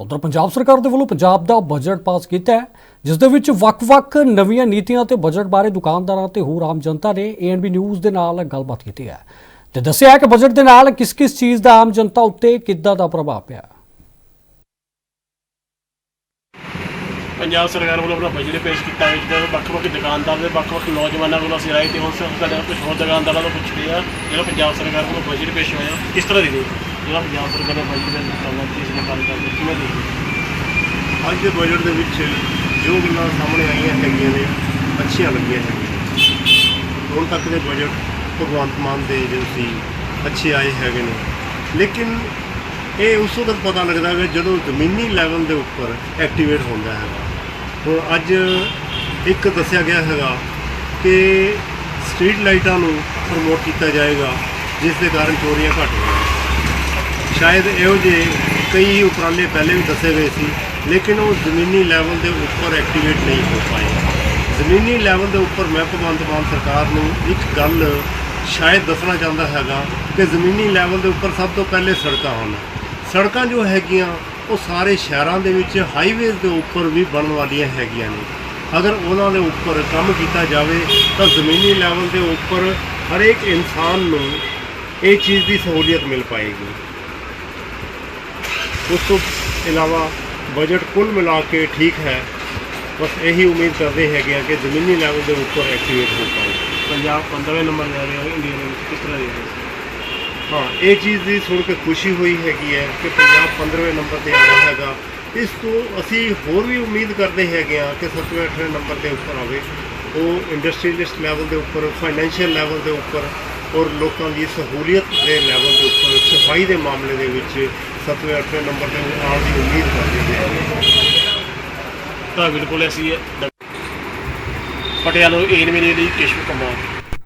ਉਧਰ ਪੰਜਾਬ ਸਰਕਾਰ ਦੇ ਵੱਲੋਂ ਪੰਜਾਬ ਦਾ ਬਜਟ ਪਾਸ ਕੀਤਾ ਹੈ, ਜਿਸ ਦੇ ਵਿੱਚ ਵੱਖ-ਵੱਖ ਨਵੀਆਂ ਨੀਤੀਆਂ ਤੇ ਬਜਟ ਬਾਰੇ ਦੁਕਾਨਦਾਰਾਂ ਤੇ ਹੋਰ ਆਮ ਜਨਤਾ ਨੇ ਏਐਨਬੀ ਨਿਊਜ਼ ਦੇ ਨਾਲ ਗੱਲਬਾਤ ਕੀਤੀ ਹੈ ਤੇ ਦੱਸਿਆ ਕਿ ਬਜਟ ਦੇ ਨਾਲ ਕਿਸ-ਕਿਸ ਚੀਜ਼ ਦਾ ਆਮ ਜਨਤਾ ਉੱਤੇ ਕਿੱਦਾਂ ਦਾ ਪ੍ਰਭਾਵ ਪਿਆ। ਪੰਜਾਬ ਸਰਕਾਰ ਵੱਲੋਂ ਆਪਣਾ ਬਜਟ ਪੇਸ਼ ਕੀਤਾ ਹੈ ਜਿਹਦੇ ਵੱਖ-ਵੱਖ ਦੁਕਾਨਦਾਰ ਦੇ ਵੱਖ-ਵੱਖ ਨੌਜਵਾਨਾਂ ਕੋਲੋਂ ਅਸੀਂ ਰਾਏ ਤੇ ਹੁਣ ਸਾਡੇ ਕੁਝ ਹੋਰ ਦੁਕਾਨਦਾਰਾਂ ਤੋਂ ਪੁੱਛਦੇ ਆ ਜਿਹੜਾ ਪੰਜਾਬ ਸਰਕਾਰ ਵੱਲੋਂ ਬਜਟ ਪੇਸ਼ ਹੋਇਆ ਕਿਸ ਤਰ੍ਹਾਂ ਦੀ ਦੇਖਦੇ ਜਿਹੜਾ ਪੰਜਾਬ ਸਰਕਾਰ ਨੇ ਬਜਟ ਦੇ ਮੁਕਾਬਲੇ ਕਿਸ ਨੇ ਗੱਲ ਕਰਦੇ ਕਿਵੇਂ ਦੇਖਦੇ ਅੱਜ ਦੇ ਬਜਟ ਦੇ ਵਿੱਚ ਜੋ ਗੱਲਾਂ ਸਾਹਮਣੇ ਆਈਆਂ ਹੈਗੀਆਂ ਨੇ, ਅੱਛੀਆਂ ਲੱਗੀਆਂ ਹੈਗੀਆਂ ਹੁਣ ਤੱਕ ਦੇ ਬਜਟ ਭਗਵੰਤ ਮਾਨ ਦੇ ਜੋ ਸੀ, ਅੱਛੇ ਆਏ ਹੈਗੇ ਨੇ। ਲੇਕਿਨ ਇਹ ਉਸ ਵਕਤ ਪਤਾ ਲੱਗਦਾ ਹੈ ਜਦੋਂ ਜ਼ਮੀਨੀ ਲੈਵਲ ਦੇ ਉੱਪਰ ਐਕਟੀਵੇਟ ਹੁੰਦਾ ਹੈਗਾ। ਹੁਣ ਅੱਜ ਇੱਕ ਦੱਸਿਆ ਗਿਆ ਹੈਗਾ ਕਿ ਸਟਰੀਟ ਲਾਈਟਾਂ ਨੂੰ ਪ੍ਰਮੋਟ ਕੀਤਾ ਜਾਏਗਾ, ਜਿਸ ਦੇ ਕਾਰਨ ਚੋਰੀਆਂ ਘੱਟ ਹੋਣਗੀਆਂ। ਸ਼ਾਇਦ ਇਹੋ ਜਿਹੇ ਕਈ ਉਪਰਾਲੇ ਪਹਿਲੇ ਵੀ ਦੱਸੇ ਗਏ ਸੀ, ਲੇਕਿਨ ਉਹ ਜ਼ਮੀਨੀ ਲੈਵਲ ਦੇ ਉੱਪਰ ਐਕਟੀਵੇਟ ਨਹੀਂ ਹੋ ਪਾਏ। ਜ਼ਮੀਨੀ ਲੈਵਲ ਦੇ ਉੱਪਰ ਮੈਂ ਭਗਵੰਤ ਮਾਨ ਸਰਕਾਰ ਨੂੰ ਇੱਕ ਗੱਲ ਸ਼ਾਇਦ ਦੱਸਣਾ ਚਾਹੁੰਦਾ ਹੈਗਾ ਕਿ ਜ਼ਮੀਨੀ ਲੈਵਲ ਦੇ ਉੱਪਰ ਸਭ ਤੋਂ ਪਹਿਲੇ ਸੜਕਾਂ ਹਨ। ਸੜਕਾਂ ਜੋ ਹੈਗੀਆਂ, ਉਹ ਸਾਰੇ ਸ਼ਹਿਰਾਂ ਦੇ ਵਿੱਚ ਹਾਈਵੇਜ਼ ਦੇ ਉੱਪਰ ਵੀ ਬਣਨ ਵਾਲੀਆਂ ਹੈਗੀਆਂ ਨੇ। ਅਗਰ ਉਹਨਾਂ ਦੇ ਉੱਪਰ ਕੰਮ ਕੀਤਾ ਜਾਵੇ, ਤਾਂ ਜ਼ਮੀਨੀ ਲੈਵਲ ਦੇ ਉੱਪਰ ਹਰੇਕ ਇਨਸਾਨ ਨੂੰ ਇਹ ਚੀਜ਼ ਦੀ ਸਹੂਲੀਅਤ ਮਿਲ ਪਾਏਗੀ। ਉਸ ਤੋਂ ਇਲਾਵਾ ਬਜਟ ਕੁੱਲ ਮਿਲਾ ਕੇ ਠੀਕ ਹੈ। ਬਸ ਇਹੀ ਉਮੀਦ ਕਰਦੇ ਹੈਗੇ ਆ ਕਿ ਜ਼ਮੀਨੀ ਲੈਵਲ ਦੇ ਉੱਪਰ ਐਕਟੀਵੇਟ ਹੋ ਪਾਏ ਪੰਜਾਬ 15ਵੇਂ ਨੰਬਰ ਲੈ ਰਿਹਾ ਇੰਡੀਆ ਦੇ ਵਿੱਚ ਕਿਸ ਤਰ੍ਹਾਂ ਦੇਖਦੇ ਹਾਂ? ਇਹ ਚੀਜ਼ ਦੀ ਸੁਣ ਕੇ ਖੁਸ਼ੀ ਹੋਈ ਹੈਗੀ ਹੈ ਕਿ ਪੰਜਾਬ 15ਵੇਂ ਨੰਬਰ ਤੇ ਆਇਆ ਹੈਗਾ। ਇਸ ਤੋਂ ਅਸੀਂ ਹੋਰ ਵੀ ਉਮੀਦ ਕਰਦੇ ਹੈਗੇ ਆ ਕਿ 7ਵੇਂ 8ਵੇਂ ਨੰਬਰ ਦੇ ਉੱਪਰ ਆਵੇ। ਉਹ ਇੰਡਸਟਰੀਅਲਿਸਟ ਲੈਵਲ ਦੇ ਉੱਪਰ ਫਾਈਨੈਂਸ਼ੀਅਲ ਲੈਵਲ ਦੇ ਉੱਪਰ ਔਰ ਲੋਕਾਂ ਦੀ ਸਹੂਲੀਅਤ ਦੇ ਲੈਵਲ ਦੇ ਉੱਪਰ ਸਫ਼ਾਈ ਦੇ ਮਾਮਲੇ ਦੇ ਵਿੱਚ 7ਵੇਂ 8ਵੇਂ ਨੰਬਰ ਤੇ ਆਉਣ ਦੀ ਉਮੀਦ ਕਰਦੇ ਹੈਗੇ ਤਾਂ ਬਿਲਕੁਲ ਅਸੀਂ ਪਟਿਆਲਾ ਏਨ ਮੇਰੇ ਲਈ ਕੇਸ਼ਵ ਕੁਮਾਰ